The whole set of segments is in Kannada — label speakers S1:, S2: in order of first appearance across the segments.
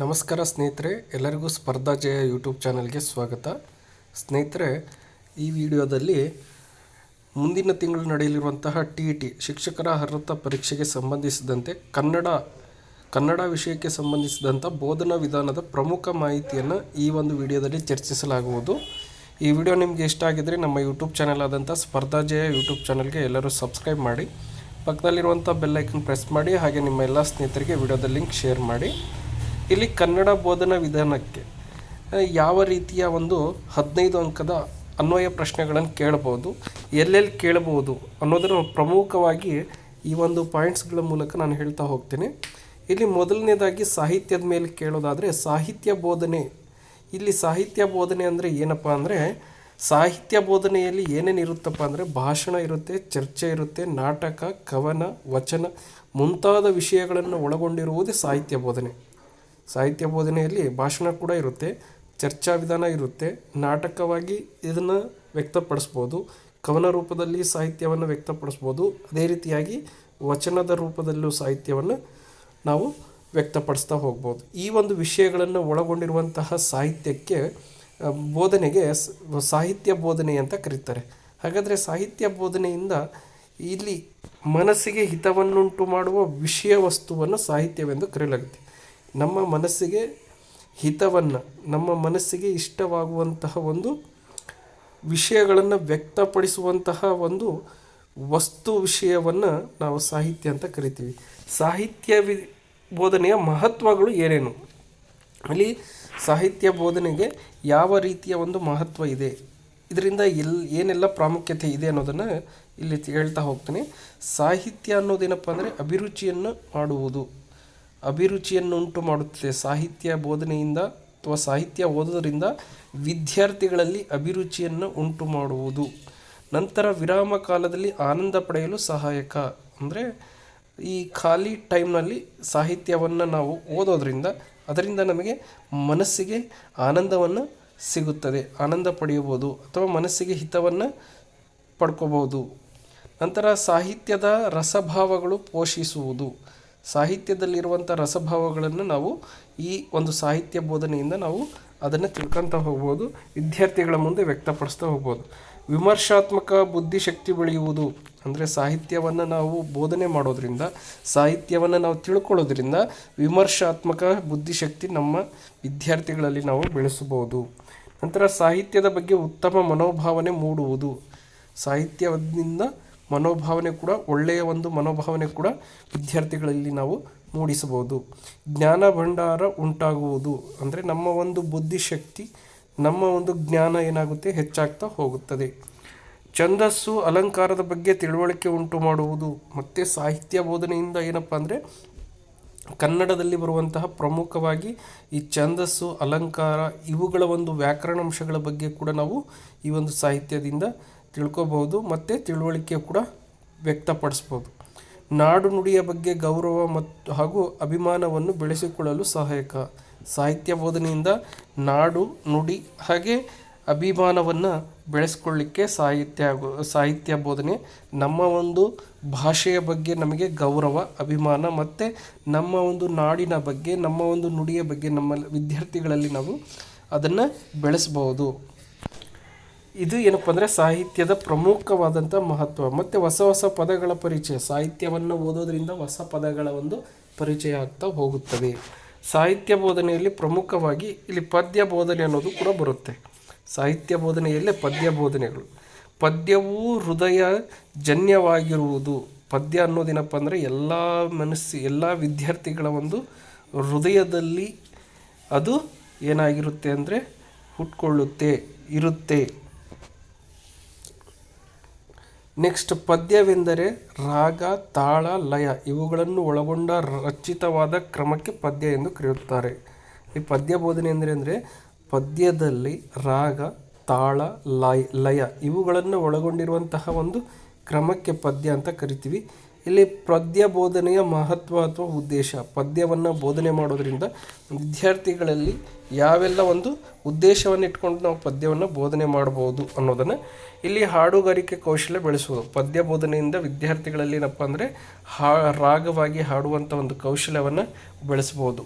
S1: ನಮಸ್ಕಾರ ಸ್ನೇಹಿತರೆ, ಎಲ್ಲರಿಗೂ ಸ್ಪರ್ಧಾ ಜಯ ಯೂಟ್ಯೂಬ್ ಚಾನಲ್ಗೆ ಸ್ವಾಗತ. ಸ್ನೇಹಿತರೆ, ಈ ವಿಡಿಯೋದಲ್ಲಿ ಮುಂದಿನ ತಿಂಗಳು ನಡೆಯಲಿರುವಂತಹ ಟಿ ಇ ಟಿ, ಶಿಕ್ಷಕರ ಅರ್ಹತಾ ಪರೀಕ್ಷೆಗೆ ಸಂಬಂಧಿಸಿದಂತೆ ಕನ್ನಡ ಕನ್ನಡ ವಿಷಯಕ್ಕೆ ಸಂಬಂಧಿಸಿದಂಥ ಬೋಧನಾ ವಿಧಾನದ ಪ್ರಮುಖ ಮಾಹಿತಿಯನ್ನು ಈ ಒಂದು ವಿಡಿಯೋದಲ್ಲಿ ಚರ್ಚಿಸಲಾಗುವುದು. ಈ ವಿಡಿಯೋ ನಿಮಗೆ ಇಷ್ಟ ಆಗಿದ್ದರೆ ನಮ್ಮ ಯೂಟ್ಯೂಬ್ ಚಾನಲ್ ಆದಂಥ ಸ್ಪರ್ಧಾ ಜಯ ಯೂಟ್ಯೂಬ್ ಚಾನಲ್ಗೆ ಎಲ್ಲರೂ ಸಬ್ಸ್ಕ್ರೈಬ್ ಮಾಡಿ, ಪಕ್ಕದಲ್ಲಿರುವಂಥ ಬೆಲ್ಲೈಕನ್ ಪ್ರೆಸ್ ಮಾಡಿ, ಹಾಗೆ ನಿಮ್ಮ ಎಲ್ಲ ಸ್ನೇಹಿತರಿಗೆ ವಿಡಿಯೋದ ಲಿಂಕ್ ಶೇರ್ ಮಾಡಿ. ಇಲ್ಲಿ ಕನ್ನಡ ಬೋಧನಾ ವಿಧಾನಕ್ಕೆ ಯಾವ ರೀತಿಯ ಒಂದು ಹದಿನೈದು ಅಂಕದ ಅನ್ವಯ ಪ್ರಶ್ನೆಗಳನ್ನು ಕೇಳಬಹುದು, ಎಲ್ಲೆಲ್ಲಿ ಕೇಳ್ಬೋದು ಅನ್ನೋದನ್ನು ಪ್ರಮುಖವಾಗಿ ಈ ಒಂದು ಪಾಯಿಂಟ್ಸ್ಗಳ ಮೂಲಕ ನಾನು ಹೇಳ್ತಾ ಹೋಗ್ತೀನಿ. ಇಲ್ಲಿ ಮೊದಲನೇದಾಗಿ ಸಾಹಿತ್ಯದ ಮೇಲೆ ಕೇಳೋದಾದರೆ, ಸಾಹಿತ್ಯ ಬೋಧನೆ. ಇಲ್ಲಿ ಸಾಹಿತ್ಯ ಬೋಧನೆ ಅಂದರೆ ಏನಪ್ಪ ಅಂದರೆ, ಸಾಹಿತ್ಯ ಬೋಧನೆಯಲ್ಲಿ ಏನೇನು ಇರುತ್ತಪ್ಪ ಅಂದರೆ, ಭಾಷಣ ಇರುತ್ತೆ, ಚರ್ಚೆ ಇರುತ್ತೆ, ನಾಟಕ, ಕವನ, ವಚನ ಮುಂತಾದ ವಿಷಯಗಳನ್ನು ಒಳಗೊಂಡಿರುವುದೇ ಸಾಹಿತ್ಯ ಬೋಧನೆ. ಸಾಹಿತ್ಯ ಬೋಧನೆಯಲ್ಲಿ ಭಾಷಣ ಕೂಡ ಇರುತ್ತೆ, ಚರ್ಚಾ ವಿಧಾನ ಇರುತ್ತೆ, ನಾಟಕವಾಗಿ ಇದನ್ನು ವ್ಯಕ್ತಪಡಿಸ್ಬೋದು, ಕವನ ರೂಪದಲ್ಲಿ ಸಾಹಿತ್ಯವನ್ನು ವ್ಯಕ್ತಪಡಿಸ್ಬೋದು, ಅದೇ ರೀತಿಯಾಗಿ ವಚನದ ರೂಪದಲ್ಲೂ ಸಾಹಿತ್ಯವನ್ನು ನಾವು ವ್ಯಕ್ತಪಡಿಸ್ತಾ ಹೋಗ್ಬೋದು. ಈ ಒಂದು ವಿಷಯಗಳನ್ನು ಒಳಗೊಂಡಿರುವಂತಹ ಸಾಹಿತ್ಯಕ್ಕೆ ಬೋಧನೆಗೆ ಸಾಹಿತ್ಯ ಬೋಧನೆ ಅಂತ ಕರೀತಾರೆ. ಹಾಗಾದರೆ ಸಾಹಿತ್ಯ ಬೋಧನೆಯಿಂದ ಇಲ್ಲಿ ಮನಸ್ಸಿಗೆ ಹಿತವನ್ನುಂಟು ಮಾಡುವ ವಿಷಯ ವಸ್ತುವನ್ನು ಸಾಹಿತ್ಯವೆಂದು ಕರೆಯಲಾಗುತ್ತೆ. ನಮ್ಮ ಮನಸ್ಸಿಗೆ ಹಿತವನ್ನು, ನಮ್ಮ ಮನಸ್ಸಿಗೆ ಇಷ್ಟವಾಗುವಂತಹ ಒಂದು ವಿಷಯಗಳನ್ನು ವ್ಯಕ್ತಪಡಿಸುವಂತಹ ಒಂದು ವಸ್ತು ವಿಷಯವನ್ನು ನಾವು ಸಾಹಿತ್ಯ ಅಂತ ಕರಿತೀವಿ. ಸಾಹಿತ್ಯ ವಿ, ಬೋಧನೆಯ ಮಹತ್ವಗಳು ಏನೇನು? ಅಲ್ಲಿ ಸಾಹಿತ್ಯ ಬೋಧನೆಗೆ ಯಾವ ರೀತಿಯ ಒಂದು ಮಹತ್ವ ಇದೆ? ಇದರಿಂದ ಎಲ್, ಏನೆಲ್ಲ ಪ್ರಾಮುಖ್ಯತೆ ಇದೆ ಅನ್ನೋದನ್ನು ಇಲ್ಲಿ ಹೇಳ್ತಾ ಹೋಗ್ತೀನಿ. ಸಾಹಿತ್ಯ ಅನ್ನೋದೇನಪ್ಪ ಅಂದರೆ ಅಭಿರುಚಿಯನ್ನು ಮಾಡುವುದು. ಅಭಿರುಚಿಯನ್ನು ಉಂಟು ಮಾಡುತ್ತದೆ. ಸಾಹಿತ್ಯ ಬೋಧನೆಯಿಂದ ಅಥವಾ ಸಾಹಿತ್ಯ ಓದೋದರಿಂದ ವಿದ್ಯಾರ್ಥಿಗಳಲ್ಲಿ ಅಭಿರುಚಿಯನ್ನು ಉಂಟು ಮಾಡುವುದು. ನಂತರ ವಿರಾಮ ಕಾಲದಲ್ಲಿ ಆನಂದ ಪಡೆಯಲು ಸಹಾಯಕ. ಅಂದರೆ ಈ ಖಾಲಿ ಟೈಮ್ನಲ್ಲಿ ಸಾಹಿತ್ಯವನ್ನು ನಾವು ಓದೋದ್ರಿಂದ ಅದರಿಂದ ನಮಗೆ ಮನಸ್ಸಿಗೆ ಆನಂದವನ್ನು ಸಿಗುತ್ತದೆ. ಆನಂದ ಪಡೆಯಬಹುದು ಅಥವಾ ಮನಸ್ಸಿಗೆ ಹಿತವನ್ನು ಪಡ್ಕೋಬಹುದು. ನಂತರ ಸಾಹಿತ್ಯದ ರಸಭಾವಗಳು ಪೋಷಿಸುವುದು. ಸಾಹಿತ್ಯದಲ್ಲಿರುವಂಥ ರಸಭಾವಗಳನ್ನು ನಾವು ಈ ಒಂದು ಸಾಹಿತ್ಯ ಬೋಧನೆಯಿಂದ ನಾವು ಅದನ್ನು ತಿಳ್ಕೊತಾ ಹೋಗ್ಬೋದು, ವಿದ್ಯಾರ್ಥಿಗಳ ಮುಂದೆ ವ್ಯಕ್ತಪಡಿಸ್ತಾ ಹೋಗ್ಬೋದು. ವಿಮರ್ಶಾತ್ಮಕ ಬುದ್ಧಿಶಕ್ತಿ ಬೆಳೆಯುವುದು ಅಂದರೆ ಸಾಹಿತ್ಯವನ್ನು ನಾವು ಬೋಧನೆ ಮಾಡೋದ್ರಿಂದ, ಸಾಹಿತ್ಯವನ್ನು ನಾವು ತಿಳ್ಕೊಳ್ಳೋದ್ರಿಂದ ವಿಮರ್ಶಾತ್ಮಕ ಬುದ್ಧಿಶಕ್ತಿ ನಮ್ಮ ವಿದ್ಯಾರ್ಥಿಗಳಲ್ಲಿ ನಾವು ಬೆಳೆಸಬಹುದು. ನಂತರ ಸಾಹಿತ್ಯದ ಬಗ್ಗೆ ಉತ್ತಮ ಮನೋಭಾವನೆ ಮೂಡುವುದು. ಸಾಹಿತ್ಯದಿಂದ ಮನೋಭಾವನೆ ಕೂಡ ಒಳ್ಳೆಯ ಒಂದು ಮನೋಭಾವನೆ ಕೂಡ ವಿದ್ಯಾರ್ಥಿಗಳಲ್ಲಿ ನಾವು ಮೂಡಿಸಬಹುದು. ಜ್ಞಾನ ಭಂಡಾರ ಉಂಟಾಗುವುದು ಅಂದರೆ ನಮ್ಮ ಒಂದು ಬುದ್ಧಿಶಕ್ತಿ, ನಮ್ಮ ಒಂದು ಜ್ಞಾನ ಏನಾಗುತ್ತೆ ಹೆಚ್ಚಾಗ್ತಾ ಹೋಗುತ್ತದೆ. ಛಂದಸ್ಸು ಅಲಂಕಾರದ ಬಗ್ಗೆ ತಿಳುವಳಿಕೆ ಉಂಟು ಮಾಡುವುದು. ಮತ್ತು ಸಾಹಿತ್ಯ ಬೋಧನೆಯಿಂದ ಏನಪ್ಪ ಅಂದರೆ ಕನ್ನಡದಲ್ಲಿ ಬರುವಂತಹ ಪ್ರಮುಖವಾಗಿ ಈ ಛಂದಸ್ಸು, ಅಲಂಕಾರ ಇವುಗಳ ಒಂದು ವ್ಯಾಕರಣಾಂಶಗಳ ಬಗ್ಗೆ ಕೂಡ ನಾವು ಈ ಒಂದು ಸಾಹಿತ್ಯದಿಂದ ತಿಳ್ಕೊಬಹುದು, ಮತ್ತು ತಿಳುವಳಿಕೆ ಕೂಡ ವ್ಯಕ್ತಪಡಿಸ್ಬೋದು ನಾಡು ನುಡಿಯ ಬಗ್ಗೆ ಗೌರವ ಮತ್ತು ಹಾಗೂ ಅಭಿಮಾನವನ್ನು ಬೆಳೆಸಿಕೊಳ್ಳಲು ಸಹಾಯಕ. ಸಾಹಿತ್ಯ ಬೋಧನೆಯಿಂದ ನಾಡು ನುಡಿ ಹಾಗೆ ಅಭಿಮಾನವನ್ನು ಬೆಳೆಸ್ಕೊಳ್ಳಿಕ್ಕೆ ಸಾಹಿತ್ಯ ಸಾಹಿತ್ಯ ಬೋಧನೆ ನಮ್ಮ ಒಂದು ಭಾಷೆಯ ಬಗ್ಗೆ ನಮಗೆ ಗೌರವ, ಅಭಿಮಾನ, ಮತ್ತು ನಮ್ಮ ಒಂದು ನಾಡಿನ ಬಗ್ಗೆ, ನಮ್ಮ ಒಂದು ನುಡಿಯ ಬಗ್ಗೆ ನಮ್ಮ ವಿದ್ಯಾರ್ಥಿಗಳಲ್ಲಿ ನಾವು ಅದನ್ನು ಬೆಳೆಸ್ಬೋದು ಇದು ಏನಪ್ಪ ಅಂದರೆ ಸಾಹಿತ್ಯದ ಪ್ರಮುಖವಾದಂಥ ಮಹತ್ವ. ಮತ್ತು ಹೊಸ ಹೊಸ ಪದಗಳ ಪರಿಚಯ. ಸಾಹಿತ್ಯವನ್ನು ಓದೋದ್ರಿಂದ ಹೊಸ ಪದಗಳ ಒಂದು ಪರಿಚಯ ಆಗ್ತಾ ಹೋಗುತ್ತದೆ ಸಾಹಿತ್ಯ ಬೋಧನೆಯಲ್ಲಿ ಪ್ರಮುಖವಾಗಿ ಇಲ್ಲಿ ಪದ್ಯ ಬೋಧನೆ ಅನ್ನೋದು ಕೂಡ ಬರುತ್ತೆ. ಸಾಹಿತ್ಯ ಬೋಧನೆಯಲ್ಲೇ ಪದ್ಯ ಬೋಧನೆಗಳು. ಪದ್ಯವೂ ಹೃದಯ ಜನ್ಯವಾಗಿರುವುದು. ಪದ್ಯ ಅನ್ನೋದೇನಪ್ಪ ಅಂದರೆ ಎಲ್ಲ ಮನಸ್ಸು, ಎಲ್ಲ ವಿದ್ಯಾರ್ಥಿಗಳ ಒಂದು ಹೃದಯದಲ್ಲಿ ಅದು ಏನಾಗಿರುತ್ತೆ ಅಂದರೆ ಹುಟ್ಕೊಳ್ಳುತ್ತೆ, ಇರುತ್ತೆ. ನೆಕ್ಸ್ಟ್ ಪದ್ಯವೆಂದರೆ ರಾಗ, ತಾಳ, ಲಯ ಇವುಗಳನ್ನು ಒಳಗೊಂಡ ರಚಿತವಾದ ಕ್ರಮಕ್ಕೆ ಪದ್ಯ ಎಂದು ಕರೆಯುತ್ತಾರೆ. ಈ ಪದ್ಯ ಬೋಧನೆ ಅಂದರೆ ಅಂದರೆ ಪದ್ಯದಲ್ಲಿ ರಾಗ, ತಾಳ, ಲಯ ಲಯ ಇವುಗಳನ್ನು ಒಳಗೊಂಡಿರುವಂತಹ ಒಂದು ಕ್ರಮಕ್ಕೆ ಪದ್ಯ ಅಂತ ಕರಿತೀವಿ. ಇಲ್ಲಿ ಪದ್ಯ ಬೋಧನೆಯ ಮಹತ್ವ ಅಥವಾ ಉದ್ದೇಶ, ಪದ್ಯವನ್ನು ಬೋಧನೆ ಮಾಡೋದರಿಂದ ವಿದ್ಯಾರ್ಥಿಗಳಲ್ಲಿ ಯಾವೆಲ್ಲ ಒಂದು ಉದ್ದೇಶವನ್ನು ಇಟ್ಕೊಂಡು ನಾವು ಪದ್ಯವನ್ನು ಬೋಧನೆ ಮಾಡ್ಬೋದು ಅನ್ನೋದನ್ನು ಇಲ್ಲಿ ಹಾಡುಗಾರಿಕೆ ಕೌಶಲ್ಯ ಬೆಳೆಸುವುದು. ಪದ್ಯ ಬೋಧನೆಯಿಂದ ವಿದ್ಯಾರ್ಥಿಗಳಲ್ಲಿ ಏನಪ್ಪ ಅಂದರೆ ಹಾ, ರಾಗವಾಗಿ ಹಾಡುವಂಥ ಒಂದು ಕೌಶಲ್ಯವನ್ನು ಬೆಳೆಸ್ಬೋದು.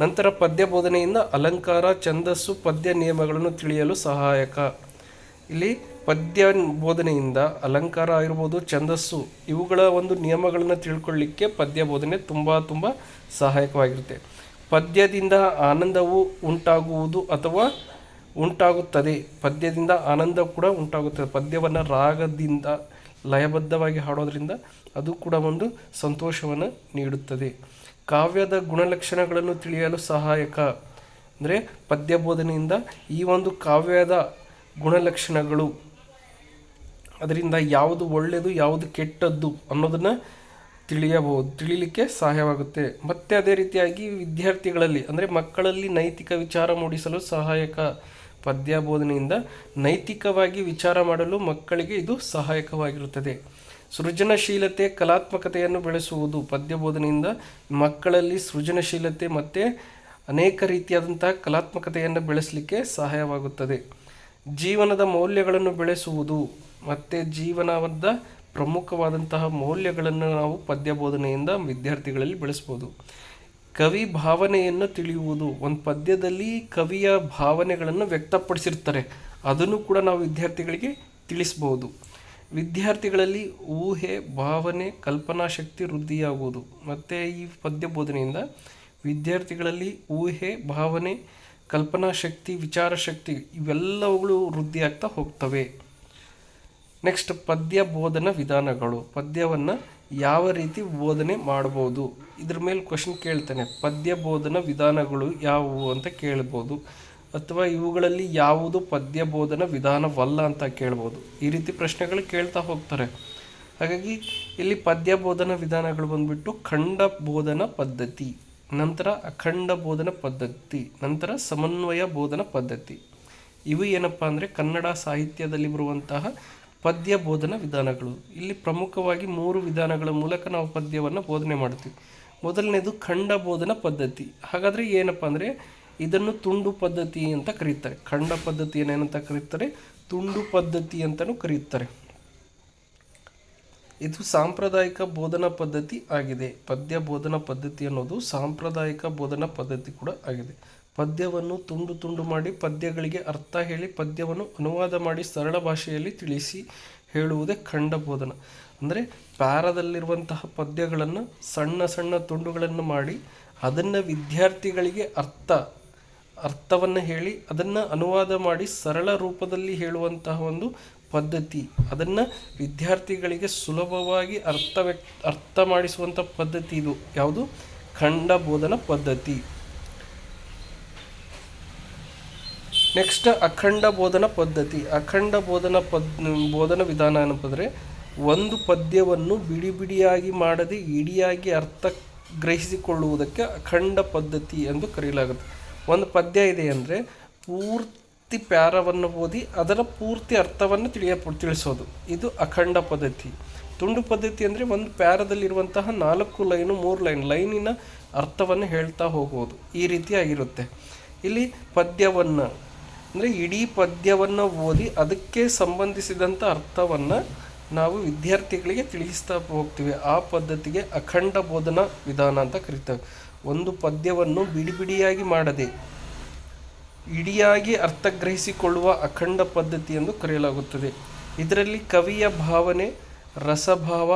S1: ನಂತರ ಪದ್ಯ ಬೋಧನೆಯಿಂದ ಅಲಂಕಾರ, ಛಂದಸ್ಸು, ಪದ್ಯ ನಿಯಮಗಳನ್ನು ತಿಳಿಯಲು ಸಹಾಯಕ. ಇಲ್ಲಿ ಪದ್ಯ ಬೋಧನೆಯಿಂದ ಅಲಂಕಾರ ಆಗಿರ್ಬೋದು, ಛಂದಸ್ಸು ಇವುಗಳ ಒಂದು ನಿಯಮಗಳನ್ನು ತಿಳ್ಕೊಳ್ಳಿಕ್ಕೆ ಪದ್ಯ ಬೋಧನೆ ತುಂಬ ತುಂಬ ಸಹಾಯಕವಾಗಿರುತ್ತೆ. ಪದ್ಯದಿಂದ ಆನಂದವು ಉಂಟಾಗುವುದು ಅಥವಾ ಉಂಟಾಗುತ್ತದೆ. ಪದ್ಯದಿಂದ ಆನಂದ ಕೂಡ ಉಂಟಾಗುತ್ತದೆ. ಪದ್ಯವನ್ನು ರಾಗದಿಂದ ಲಯಬದ್ಧವಾಗಿ ಹಾಡೋದ್ರಿಂದ ಅದು ಕೂಡ ಒಂದು ಸಂತೋಷವನ್ನು ನೀಡುತ್ತದೆ. ಕಾವ್ಯದ ಗುಣಲಕ್ಷಣಗಳನ್ನು ತಿಳಿಯಲು ಸಹಾಯಕ. ಅಂದರೆ ಪದ್ಯ ಬೋಧನೆಯಿಂದ ಈ ಒಂದು ಕಾವ್ಯದ ಗುಣಲಕ್ಷಣಗಳು, ಅದರಿಂದ ಯಾವುದು ಒಳ್ಳೆಯದು ಯಾವುದು ಕೆಟ್ಟದ್ದು ಅನ್ನೋದನ್ನು ತಿಳಿಯಬಹುದು, ತಿಳಿಲಿಕ್ಕೆ ಸಹಾಯವಾಗುತ್ತೆ. ಮತ್ತು ಅದೇ ರೀತಿಯಾಗಿ ವಿದ್ಯಾರ್ಥಿಗಳಲ್ಲಿ, ಅಂದರೆ ಮಕ್ಕಳಲ್ಲಿ ನೈತಿಕ ವಿಚಾರ ಮೂಡಿಸಲು ಸಹಾಯಕ ಪದ್ಯ ಬೋಧನೆಯಿಂದ ನೈತಿಕವಾಗಿ ವಿಚಾರ ಮಾಡಲು ಮಕ್ಕಳಿಗೆ ಇದು ಸಹಾಯಕವಾಗಿರುತ್ತದೆ. ಸೃಜನಶೀಲತೆ, ಕಲಾತ್ಮಕತೆಯನ್ನು ಬೆಳೆಸುವುದು ಪದ್ಯ ಬೋಧನೆಯಿಂದ ಮಕ್ಕಳಲ್ಲಿ ಸೃಜನಶೀಲತೆ ಮತ್ತು ಅನೇಕ ರೀತಿಯಾದಂತಹ ಕಲಾತ್ಮಕತೆಯನ್ನು ಬೆಳೆಸಲಿಕ್ಕೆ ಸಹಾಯವಾಗುತ್ತದೆ. ಜೀವನದ ಮೌಲ್ಯಗಳನ್ನು ಬೆಳೆಸುವುದು ಮತ್ತು ಜೀವನದ ಪ್ರಮುಖವಾದಂತಹ ಮೌಲ್ಯಗಳನ್ನು ನಾವು ಪದ್ಯ ಬೋಧನೆಯಿಂದ ವಿದ್ಯಾರ್ಥಿಗಳಲ್ಲಿ ಬೆಳೆಸ್ಬೋದು. ಕವಿ ಭಾವನೆಯನ್ನು ತಿಳಿಯುವುದು, ಒಂದು ಪದ್ಯದಲ್ಲಿ ಕವಿಯ ಭಾವನೆಗಳನ್ನು ವ್ಯಕ್ತಪಡಿಸಿರ್ತಾರೆ, ಅದನ್ನು ಕೂಡ ನಾವು ವಿದ್ಯಾರ್ಥಿಗಳಿಗೆ ತಿಳಿಸ್ಬೋದು. ವಿದ್ಯಾರ್ಥಿಗಳಲ್ಲಿ ಊಹೆ, ಭಾವನೆ, ಕಲ್ಪನಾ ಶಕ್ತಿ ವೃದ್ಧಿಯಾಗುವುದು. ಮತ್ತು ಈ ಪದ್ಯ ಬೋಧನೆಯಿಂದ ವಿದ್ಯಾರ್ಥಿಗಳಲ್ಲಿ ಊಹೆ, ಭಾವನೆ, ಕಲ್ಪನಾ ಶಕ್ತಿ, ವಿಚಾರ ಶಕ್ತಿ ಇವೆಲ್ಲವುಗಳು ವೃದ್ಧಿಯಾಗ್ತಾ ಹೋಗ್ತವೆ. ನೆಕ್ಸ್ಟ್ ಪದ್ಯ ಬೋಧನ ವಿಧಾನಗಳು. ಪದ್ಯವನ್ನು ಯಾವ ರೀತಿ ಬೋಧನೆ ಮಾಡ್ಬೋದು? ಇದ್ರ ಮೇಲೆ ಕ್ವಶನ್ ಕೇಳ್ತಾನೆ. ಪದ್ಯ ಬೋಧನ ವಿಧಾನಗಳು ಯಾವುವು ಅಂತ ಕೇಳ್ಬೋದು. ಅಥವಾ ಇವುಗಳಲ್ಲಿ ಯಾವುದು ಪದ್ಯ ಬೋಧನ ವಿಧಾನವಲ್ಲ ಅಂತ ಕೇಳ್ಬೋದು. ಈ ರೀತಿ ಪ್ರಶ್ನೆಗಳು ಕೇಳ್ತಾ ಹೋಗ್ತಾರೆ. ಹಾಗಾಗಿ, ಇಲ್ಲಿ ಪದ್ಯ ಬೋಧನ ವಿಧಾನಗಳು ಬಂದ್ಬಿಟ್ಟು ಖಂಡ ಬೋಧನ ಪದ್ಧತಿ, ನಂತರ ಅಖಂಡ ಬೋಧನ ಪದ್ಧತಿ, ನಂತರ ಸಮನ್ವಯ ಬೋಧನ ಪದ್ಧತಿ. ಇವು ಏನಪ್ಪ ಅಂದರೆ ಕನ್ನಡ ಸಾಹಿತ್ಯದಲ್ಲಿ ಬರುವಂತಹ ಪದ್ಯ ಬೋಧನಾ ವಿಧಾನಗಳು. ಇಲ್ಲಿ ಪ್ರಮುಖವಾಗಿ ಮೂರು ವಿಧಾನಗಳ ಮೂಲಕ ನಾವು ಪದ್ಯವನ್ನು ಬೋಧನೆ ಮಾಡ್ತೀವಿ ಮೊದಲನೇದು ಖಂಡ ಬೋಧನಾ ಪದ್ಧತಿ. ಹಾಗಾದರೆ ಏನಪ್ಪ ಅಂದರೆ ಇದನ್ನು ತುಂಡು ಪದ್ಧತಿ ಅಂತ ಕರೀತಾರೆ. ಖಂಡ ಪದ್ಧತಿಯನ್ನು ಏನಂತ ಕರೀತಾರೆ? ತುಂಡು ಪದ್ಧತಿ ಅಂತಲೂ ಕರೆಯುತ್ತಾರೆ ಇದು ಸಾಂಪ್ರದಾಯಿಕ ಬೋಧನಾ ಪದ್ಧತಿ ಆಗಿದೆ. ಪದ್ಯ ಬೋಧನಾ ಪದ್ಧತಿ ಅನ್ನೋದು ಸಾಂಪ್ರದಾಯಿಕ ಬೋಧನಾ ಪದ್ಧತಿ ಕೂಡ ಆಗಿದೆ. ಪದ್ಯವನ್ನು ತುಂಡು ತುಂಡು ಮಾಡಿ ಪದ್ಯಗಳಿಗೆ ಅರ್ಥ ಹೇಳಿ ಪದ್ಯವನ್ನು ಅನುವಾದ ಮಾಡಿ ಸರಳ ಭಾಷೆಯಲ್ಲಿ ತಿಳಿಸಿ ಹೇಳುವುದೇ ಖಂಡ ಬೋಧನ ಅಂದರೆ ಪ್ಯಾರದಲ್ಲಿರುವಂತಹ ಪದ್ಯಗಳನ್ನು ಸಣ್ಣ ಸಣ್ಣ ತುಂಡುಗಳನ್ನು ಮಾಡಿ ಅದನ್ನು ವಿದ್ಯಾರ್ಥಿಗಳಿಗೆ ಅರ್ಥ, ಅರ್ಥವನ್ನು ಹೇಳಿ ಅದನ್ನು ಅನುವಾದ ಮಾಡಿ ಸರಳ ರೂಪದಲ್ಲಿ ಹೇಳುವಂತಹ ಒಂದು ಪದ್ಧತಿ. ಅದನ್ನು ವಿದ್ಯಾರ್ಥಿಗಳಿಗೆ ಸುಲಭವಾಗಿ ಅರ್ಥ ವ್ಯಕ್, ಅರ್ಥ ಮಾಡಿಸುವಂಥ ಪದ್ಧತಿ ಇದು. ಯಾವುದು? ಖಂಡ ಬೋಧನಾ ಪದ್ಧತಿ. ನೆಕ್ಸ್ಟ್ ಅಖಂಡ ಬೋಧನ ಪದ್ಧತಿ. ಅಖಂಡ ಬೋಧನ ಪದ್, ಬೋಧನ ವಿಧಾನ ಏನಪ್ಪಂದರೆ ಒಂದು ಪದ್ಯವನ್ನು ಬಿಡಿ ಬಿಡಿಯಾಗಿ ಮಾಡದೆ ಇಡಿಯಾಗಿ ಅರ್ಥ ಗ್ರಹಿಸಿಕೊಳ್ಳುವುದಕ್ಕೆ ಅಖಂಡ ಪದ್ಧತಿ ಎಂದು ಕರೆಯಲಾಗುತ್ತೆ. ಒಂದು ಪದ್ಯ ಇದೆ ಅಂದರೆ, ಪೂರ್ತಿ ಪ್ಯಾರವನ್ನು ಓದಿ ಅದರ ಪೂರ್ತಿ ಅರ್ಥವನ್ನು ತಿಳಿಯ, ತಿಳಿಸೋದು. ಇದು ಅಖಂಡ ಪದ್ಧತಿ. ತುಂಡು ಪದ್ಧತಿ ಅಂದರೆ, ಒಂದು ಪ್ಯಾರದಲ್ಲಿರುವಂತಹ ನಾಲ್ಕು ಲೈನು, ಮೂರು ಲೈನ್, ಲೈನಿನ ಅರ್ಥವನ್ನು ಹೇಳ್ತಾ ಹೋಗುವುದು. ಈ ರೀತಿಯಾಗಿರುತ್ತೆ ಇಲ್ಲಿ ಪದ್ಯವನ್ನು ಅಂದರೆ ಇಡೀ ಪದ್ಯವನ್ನು ಓದಿ ಅದಕ್ಕೆ ಸಂಬಂಧಿಸಿದಂಥ ಅರ್ಥವನ್ನು ನಾವು ವಿದ್ಯಾರ್ಥಿಗಳಿಗೆ ತಿಳಿಸ್ತಾ ಹೋಗ್ತೀವಿ. ಆ ಪದ್ಧತಿಗೆ ಅಖಂಡ ಬೋಧನಾ ವಿಧಾನ ಅಂತ ಕರಿತೇವೆ. ಒಂದು ಪದ್ಯವನ್ನು ಬಿಡಿ ಬಿಡಿಯಾಗಿ ಮಾಡದೆ, ಇಡಿಯಾಗಿ ಅರ್ಥಗ್ರಹಿಸಿಕೊಳ್ಳುವ ಅಖಂಡ ಪದ್ಧತಿ ಎಂದು ಕರೆಯಲಾಗುತ್ತದೆ. ಇದರಲ್ಲಿ ಕವಿಯ ಭಾವನೆ, ರಸಭಾವ,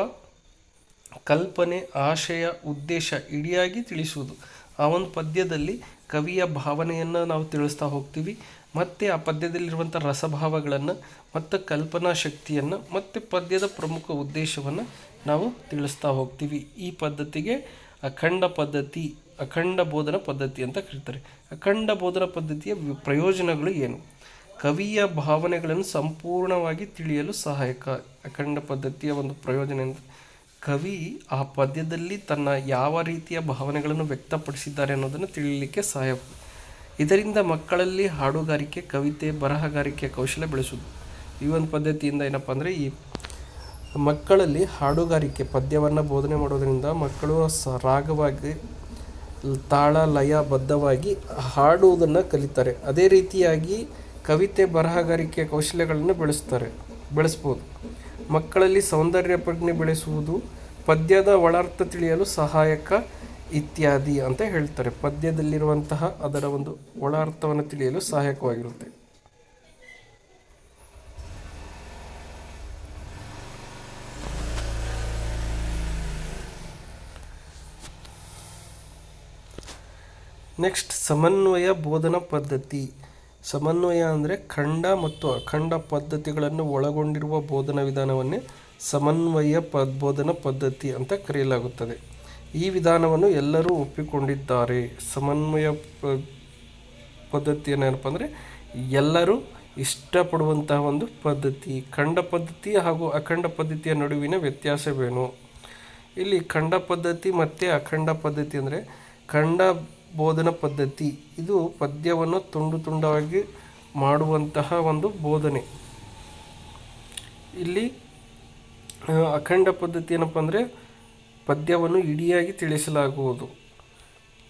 S1: ಕಲ್ಪನೆ, ಆಶಯ, ಉದ್ದೇಶ ಇಡಿಯಾಗಿ ತಿಳಿಸುವುದು. ಆ ಒಂದು ಪದ್ಯದಲ್ಲಿ ಕವಿಯ ಭಾವನೆಯನ್ನು ನಾವು ತಿಳಿಸ್ತಾ ಹೋಗ್ತೀವಿ. ಮತ್ತು ಆ ಪದ್ಯದಲ್ಲಿರುವಂಥ ರಸಭಾವಗಳನ್ನು, ಮತ್ತು ಕಲ್ಪನಾ ಶಕ್ತಿಯನ್ನು, ಮತ್ತು ಪದ್ಯದ ಪ್ರಮುಖ ಉದ್ದೇಶವನ್ನು ನಾವು ತಿಳಿಸ್ತಾ ಹೋಗ್ತೀವಿ. ಈ ಪದ್ಧತಿಗೆ ಅಖಂಡ ಪದ್ಧತಿ, ಅಖಂಡ ಬೋಧನ ಪದ್ಧತಿ ಅಂತ ಕರೀತಾರೆ. ಅಖಂಡ ಬೋಧನ ಪದ್ಧತಿಯ ಪ್ರಯೋಜನಗಳು ಏನು? ಕವಿಯ ಭಾವನೆಗಳನ್ನು ಸಂಪೂರ್ಣವಾಗಿ ತಿಳಿಯಲು ಸಹಾಯಕ ಅಖಂಡ ಪದ್ಧತಿಯ ಒಂದು ಪ್ರಯೋಜನ ಕವಿ ಆ ಪದ್ಯದಲ್ಲಿ ತನ್ನ ಯಾವ ರೀತಿಯ ಭಾವನೆಗಳನ್ನು ವ್ಯಕ್ತಪಡಿಸಿದ್ದಾರೆ ಅನ್ನೋದನ್ನು ತಿಳಿಯಲಿಕ್ಕೆ ಸಹಾಯ ಇದರಿಂದ ಮಕ್ಕಳಲ್ಲಿ ಹಾಡುಗಾರಿಕೆ, ಕವಿತೆ, ಬರಹಗಾರಿಕೆ ಕೌಶಲ್ಯ ಬೆಳೆಸೋದು. ಈ ಒಂದು ಪದ್ಧತಿಯಿಂದ ಏನಪ್ಪ ಅಂದರೆ ಈ ಮಕ್ಕಳಲ್ಲಿ ಹಾಡುಗಾರಿಕೆ, ಪದ್ಯವನ್ನು ಬೋಧನೆ ಮಾಡೋದರಿಂದ ಮಕ್ಕಳು ಸ ರಾಗವಾಗಿ, ತಾಳ, ಲಯ ಬದ್ಧವಾಗಿ ಹಾಡುವುದನ್ನು ಕಲಿತಾರೆ. ಅದೇ ರೀತಿಯಾಗಿ ಕವಿತೆ, ಬರಹಗಾರಿಕೆ ಕೌಶಲ್ಯಗಳನ್ನು ಬೆಳೆಸ್ತಾರೆ, ಬೆಳೆಸ್ಬೋದು. ಮಕ್ಕಳಲ್ಲಿ ಸೌಂದರ್ಯ ಪ್ರಜ್ಞೆ ಬೆಳೆಸುವುದು, ಪದ್ಯದ ಒಳಾರ್ಥ ತಿಳಿಯಲು ಸಹಾಯಕ ಇತ್ಯಾದಿ ಅಂತ ಹೇಳ್ತಾರೆ. ಪದ್ಯದಲ್ಲಿರುವಂತಹ ಅದರ ಒಂದು ಒಳಾರ್ಥವನ್ನು ತಿಳಿಯಲು ಸಹಾಯಕವಾಗಿರುತ್ತೆ. ನೆಕ್ಸ್ಟ್ ಸಮನ್ವಯ ಬೋಧನಾ ಪದ್ಧತಿ. ಸಮನ್ವಯ ಅಂದರೆ ಖಂಡ ಮತ್ತು ಅಖಂಡ ಪದ್ಧತಿಗಳನ್ನು ಒಳಗೊಂಡಿರುವ ಬೋಧನಾ ವಿಧಾನವನ್ನೇ ಸಮನ್ವಯ ಪದ್, ಬೋಧನಾ ಪದ್ಧತಿ ಅಂತ ಕರೆಯಲಾಗುತ್ತದೆ. ಈ ವಿಧಾನವನ್ನು ಎಲ್ಲರೂ ಒಪ್ಪಿಕೊಂಡಿದ್ದಾರೆ. ಸಮನ್ವಯ ಪದ್ಧತಿ ಏನಪ್ಪ ಅಂದರೆ ಎಲ್ಲರೂ ಇಷ್ಟಪಡುವಂತಹ ಒಂದು ಪದ್ಧತಿ, ಖಂಡ ಪದ್ಧತಿ ಹಾಗೂ ಅಖಂಡ ಪದ್ಧತಿಯ ನಡುವಿನ ವ್ಯತ್ಯಾಸವೇನು? ಇಲ್ಲಿ ಖಂಡ ಪದ್ಧತಿ ಮತ್ತು ಅಖಂಡ ಪದ್ಧತಿ ಅಂದರೆ ಖಂಡ ಬೋಧನಾ ಪದ್ಧತಿ. ಇದು ಪದ್ಯವನ್ನು ತುಂಡು ತುಂಡಾಗಿ ಮಾಡುವಂತಹ ಒಂದು ಬೋಧನೆ. ಇಲ್ಲಿ ಅಖಂಡ ಪದ್ಧತಿ ಏನಪ್ಪ ಅಂದರೆ ಪದ್ಯವನ್ನು ಇಡಿಯಾಗಿ ತಿಳಿಸಲಾಗುವುದು.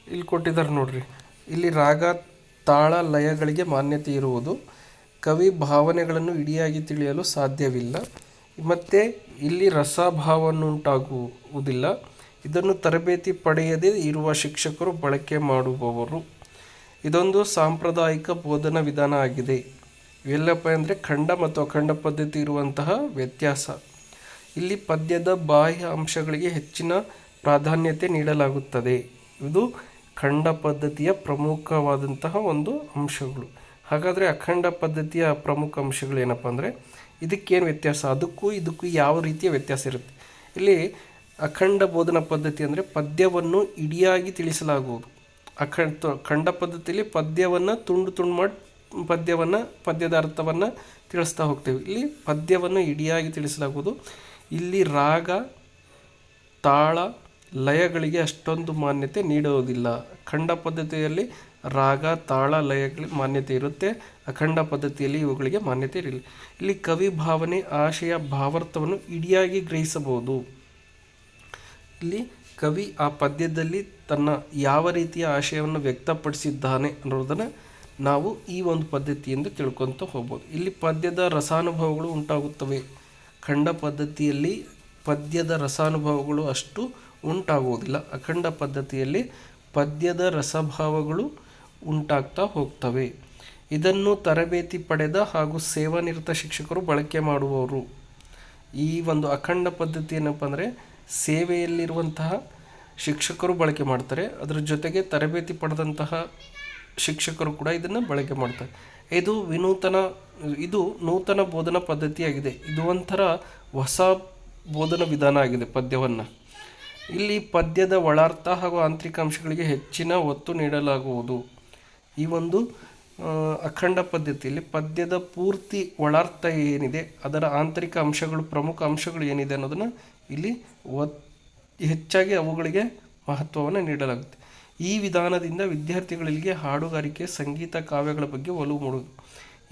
S1: ಇಲ್ಲಿ ಕೊಟ್ಟಿದ್ದಾರೆ ನೋಡ್ರಿ. ಇಲ್ಲಿ ರಾಗ, ತಾಳ, ಲಯಗಳಿಗೆ ಮಾನ್ಯತೆ ಇರುವುದು. ಕವಿ ಭಾವನೆಗಳನ್ನು ಇಡಿಯಾಗಿ ತಿಳಿಯಲು ಸಾಧ್ಯವಿಲ್ಲ. ಮತ್ತು ಇಲ್ಲಿ ರಸಭಾವನ್ನುಂಟಾಗುವುದಿಲ್ಲ ಇದನ್ನು ತರಬೇತಿ ಪಡೆಯದೇ ಇರುವ ಶಿಕ್ಷಕರು ಬಳಕೆ ಮಾಡುವವರು. ಇದೊಂದು ಸಾಂಪ್ರದಾಯಿಕ ಬೋಧನಾ ವಿಧಾನ ಆಗಿದೆ. ಇವೆಲ್ಲಪ್ಪ ಅಂದರೆ ಖಂಡ ಮತ್ತು ಅಖಂಡ ಪದ್ಧತಿ ಇರುವಂತಹ ವ್ಯತ್ಯಾಸ. ಇಲ್ಲಿ ಪದ್ಯದ ಬಾಹ್ಯ ಅಂಶಗಳಿಗೆ ಹೆಚ್ಚಿನ ಪ್ರಾಧಾನ್ಯತೆ ನೀಡಲಾಗುತ್ತದೆ. ಇದು ಖಂಡ ಪದ್ಧತಿಯ ಪ್ರಮುಖವಾದಂತಹ ಒಂದು ಅಂಶಗಳು. ಹಾಗಾದರೆ ಅಖಂಡ ಪದ್ಧತಿಯ ಪ್ರಮುಖ ಅಂಶಗಳು ಏನಪ್ಪ ಅಂದರೆ, ಇದಕ್ಕೇನು ವ್ಯತ್ಯಾಸ? ಅದಕ್ಕೂ ಇದಕ್ಕೂ ಯಾವ ರೀತಿಯ ವ್ಯತ್ಯಾಸ ಇರುತ್ತೆ? ಇಲ್ಲಿ ಅಖಂಡ ಬೋಧನಾ ಪದ್ಧತಿ ಅಂದರೆ ಪದ್ಯವನ್ನು ಇಡಿಯಾಗಿ ತಿಳಿಸಲಾಗುವುದು. ಅಖಂಡ ಖಂಡ ಪದ್ಧತಿಯಲ್ಲಿ ಪದ್ಯವನ್ನು ತುಂಡು ತುಂಡು ಮಾಡಿ, ಪದ್ಯವನ್ನು, ಪದ್ಯದ ಅರ್ಥವನ್ನು ತಿಳಿಸ್ತಾ ಹೋಗ್ತೇವೆ. ಇಲ್ಲಿ ಪದ್ಯವನ್ನು ಇಡಿಯಾಗಿ ತಿಳಿಸಲಾಗುವುದು. ಇಲ್ಲಿ ರಾಗ, ತಾಳ, ಲಯಗಳಿಗೆ ಅಷ್ಟೊಂದು ಮಾನ್ಯತೆ ನೀಡುವುದಿಲ್ಲ. ಖಂಡ ಪದ್ಧತಿಯಲ್ಲಿ ರಾಗ, ತಾಳ, ಲಯಗಳಿಗೆ ಮಾನ್ಯತೆ ಇರುತ್ತೆ. ಅಖಂಡ ಪದ್ಧತಿಯಲ್ಲಿ ಇವುಗಳಿಗೆ ಮಾನ್ಯತೆ ಇರಲಿಲ್ಲ. ಇಲ್ಲಿ ಕವಿ ಭಾವನೆ, ಆಶಯ, ಭಾವಾರ್ಥವನ್ನು ಇಡಿಯಾಗಿ ಗ್ರಹಿಸಬಹುದು. ಇಲ್ಲಿ ಕವಿ ಆ ಪದ್ಯದಲ್ಲಿ ತನ್ನ ಯಾವ ರೀತಿಯ ಆಶಯವನ್ನು ವ್ಯಕ್ತಪಡಿಸಿದ್ದಾನೆ ಅನ್ನೋದನ್ನು ನಾವು ಈ ಒಂದು ಪದ್ಧತಿಯಿಂದ ತಿಳ್ಕೊತ ಹೋಗ್ಬೋದು. ಇಲ್ಲಿ ಪದ್ಯದ ರಸಾನುಭವಗಳು ಉಂಟಾಗುತ್ತವೆ. ಖಂಡ ಪದ್ಧತಿಯಲ್ಲಿ ಪದ್ಯದ ರಸಾನುಭವಗಳು ಅಷ್ಟು ಉಂಟಾಗುವುದಿಲ್ಲ. ಅಖಂಡ ಪದ್ಧತಿಯಲ್ಲಿ ಪದ್ಯದ ರಸಭಾವಗಳು ಉಂಟಾಗ್ತಾ ಹೋಗ್ತವೆ. ಇದನ್ನು ತರಬೇತಿ ಪಡೆದ ಹಾಗೂ ಸೇವಾನಿರತ ಶಿಕ್ಷಕರು ಬಳಕೆ ಮಾಡುವವರು. ಈ ಒಂದು ಅಖಂಡ ಪದ್ಧತಿ ಏನಪ್ಪ ಅಂದರೆ ಸೇವೆಯಲ್ಲಿರುವಂತಹ ಶಿಕ್ಷಕರು ಬಳಕೆ ಮಾಡ್ತಾರೆ. ಅದರ ಜೊತೆಗೆ ತರಬೇತಿ ಪಡೆದಂತಹ ಶಿಕ್ಷಕರು ಕೂಡ ಇದನ್ನು ಬಳಕೆ ಮಾಡ್ತಾರೆ. ಇದು ವಿನೂತನ ಇದು ನೂತನ ಬೋಧನಾ ಪದ್ಧತಿಯಾಗಿದೆ. ಇದು ಒಂಥರ ಹೊಸ ಬೋಧನಾ ವಿಧಾನ ಆಗಿದೆ ಪದ್ಯವನ್ನು. ಇಲ್ಲಿ ಪದ್ಯದ ಒಳಾರ್ಥ ಹಾಗೂ ಆಂತರಿಕ ಅಂಶಗಳಿಗೆ ಹೆಚ್ಚಿನ ಒತ್ತು ನೀಡಲಾಗುವುದು. ಈ ಒಂದು ಅಖಂಡ ಪದ್ಧತಿಯಲ್ಲಿ ಪದ್ಯದ ಪೂರ್ತಿ ಒಳಾರ್ಥ ಏನಿದೆ, ಅದರ ಆಂತರಿಕ ಅಂಶಗಳು, ಪ್ರಮುಖ ಅಂಶಗಳು ಏನಿದೆ ಅನ್ನೋದನ್ನು ಇಲ್ಲಿ ಹೆಚ್ಚಾಗಿ ಅವುಗಳಿಗೆ ಮಹತ್ವವನ್ನು ನೀಡಲಾಗುತ್ತೆ. ಈ ವಿಧಾನದಿಂದ ವಿದ್ಯಾರ್ಥಿಗಳಿಗೆ ಹಾಡುಗಾರಿಕೆ, ಸಂಗೀತ, ಕಾವ್ಯಗಳ ಬಗ್ಗೆ ಒಲವು ಮೂಡುವುದು.